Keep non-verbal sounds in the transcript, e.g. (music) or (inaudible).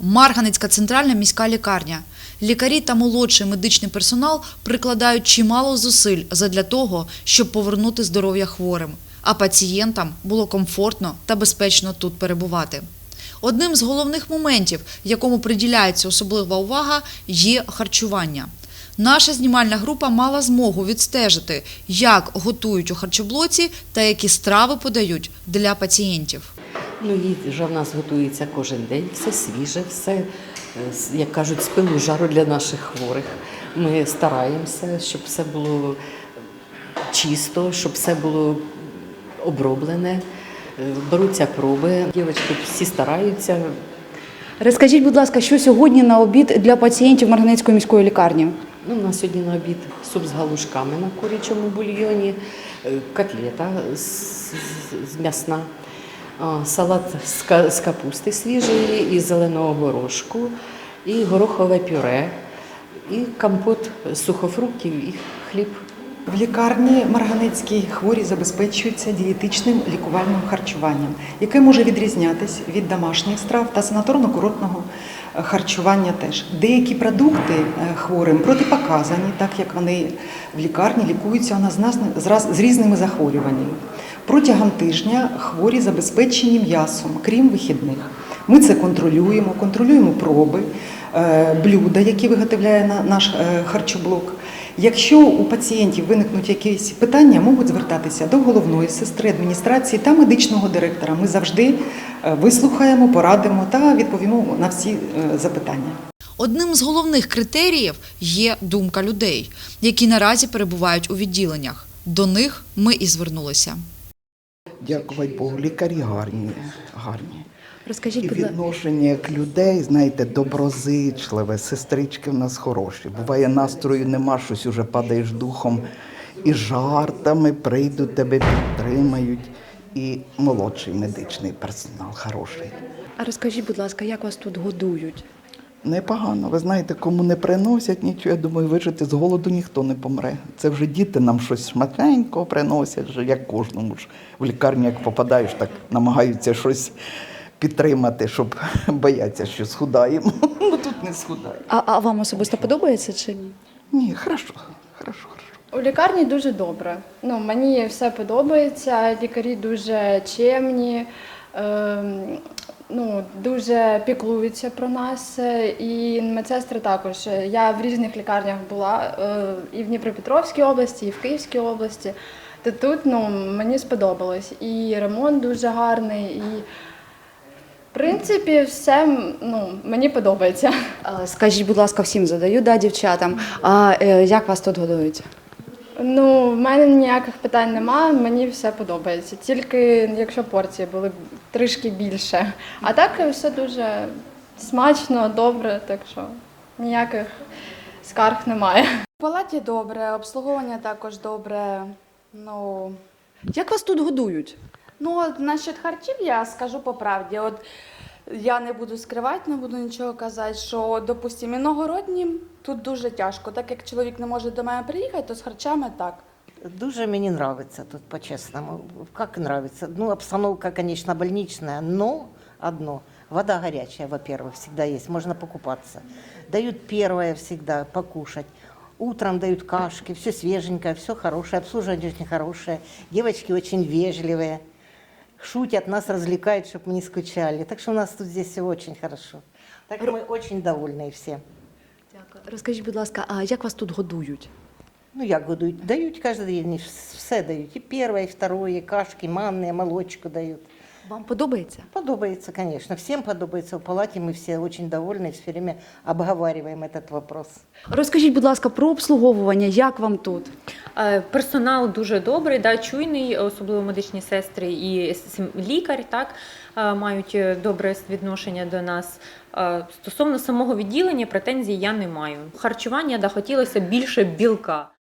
Марганецька центральна міська лікарня. Лікарі та молодший медичний персонал прикладають чимало зусиль задля того, щоб повернути здоров'я хворим, а пацієнтам було комфортно та безпечно тут перебувати. Одним з головних моментів, якому приділяється особлива увага, є харчування. Наша знімальна група мала змогу відстежити, як готують у харчоблоці та які страви подають для пацієнтів. Ну, вже в нас готується кожен день, все свіже, все, е, як кажуть, з пилу жару для наших хворих. Ми стараємося, щоб все було чисто, щоб все було оброблене. Е, Беруться проби. Дівчатки всі стараються. Розкажіть, будь ласка, що сьогодні на обід для пацієнтів Марганецької міської лікарні? Ну, у нас сьогодні на обід суп з галушками на курячому бульйоні, е, котлета з, з- з м'ясна, салат з, капусти свіжої і зеленого горошку, і горохове пюре, і компот з сухофруктів і хліб. В лікарні Марганецькій хворі забезпечуються дієтичним лікувальним харчуванням, яке може відрізнятись від домашніх страв та санаторно-курортного е, харчування теж. Деякі продукти е, хворим протипоказані, так як вони в лікарні лікуються у нас з різними захворюваннями. Протягом тижня хворі забезпечені м'ясом, крім вихідних. Ми це контролюємо, контролюємо проби, е, блюда, які виготовляє наш е, харчоблок. Якщо у пацієнтів виникнуть якісь питання, можуть звертатися до головної сестри, адміністрації та медичного директора. Ми завжди е, вислухаємо, порадимо та відповімо на всі запитання. Одним з головних критеріїв є думка людей, які наразі перебувають у відділеннях. До них ми і звернулися. Дякувати Богу, лікарі гарні, гарні. Розкажіть, І відношення як людей, знаєте, доброзичливе, сестрички в нас хороші. Буває, настрою нема, щось уже падаєш духом. І жартами прийдуть, тебе підтримають. І молодший медичний персонал хороший. А розкажіть, будь ласка, як вас тут годують? Непогано. Ви знаєте, кому не приносять нічого, я думаю, вижити з голоду ніхто не помре. Це вже діти нам щось шматенько приносять, вже як кожному ж в лікарню, як попадаєш, так намагаються щось підтримати, щоб (laughs) бояться, що схудаємо. (laughs) Ну тут не схудаємо. А, а вам особисто подобається чи ні? Ні, хорошо, хорошо, хорошо. У лікарні дуже добре. Ну, мені все подобається, лікарі дуже чемні, ем, ну, дуже піклуються про нас. е, І медсестри також. Я в різних лікарнях була е, і в Дніпропетровській області, і в Київській області. То тут ну, мені сподобалось. І ремонт дуже гарний, і в принципі все ну, мені подобається. Скажіть, будь ласка, всім задаю, да, дівчатам. А е, як вас тут годують? Ну, в мене ніяких питань немає, мені все подобається. Тільки якщо порції були б трішки більше. А так все дуже смачно, добре, так що ніяких скарг немає. В палаті добре, обслуговування також добре. Ну, Як вас тут годують? ну от насчет харчів я скажу по правді. От я не буду скривати, не буду нічого казати, що, допустимо, іногороднім тут дуже тяжко. Так як чоловік не може до мене приїхати, то з харчами так. Дуже мені нравится тут, по-честному. Как нравится? Ну, обстановка, конечно, больничная, но одно. Вода горячая, во-первых, всегда есть, можно покупаться. Дают первое всегда покушать. Утром дают кашки, все свеженькое, все хорошее, обслуживание очень хорошее. Девочки очень вежливые, шутят, нас развлекают, чтобы мы не скучали. Так что у нас тут здесь все очень хорошо. Так мы очень довольны все. Дякую. Розкажіть, будь ласка, а як вас тут годують? Ну, як годують? Дають кожен день, все дають. І перше, і второе, і кашки, манне, молочку дають. Вам подобається? Подобается, конечно. Всем подобается. В палате мы все очень довольны, все время обговариваем этот вопрос. Розкажіть, будь ласка, про обслуговування, як вам тут? Е, Персонал дуже добрий, да, чуйний, особливо медичні сестри і лікар, так е, мають е, добре відношення до нас. Стосовно самого відділення претензій я не маю. Харчування да, хотілося більше білка.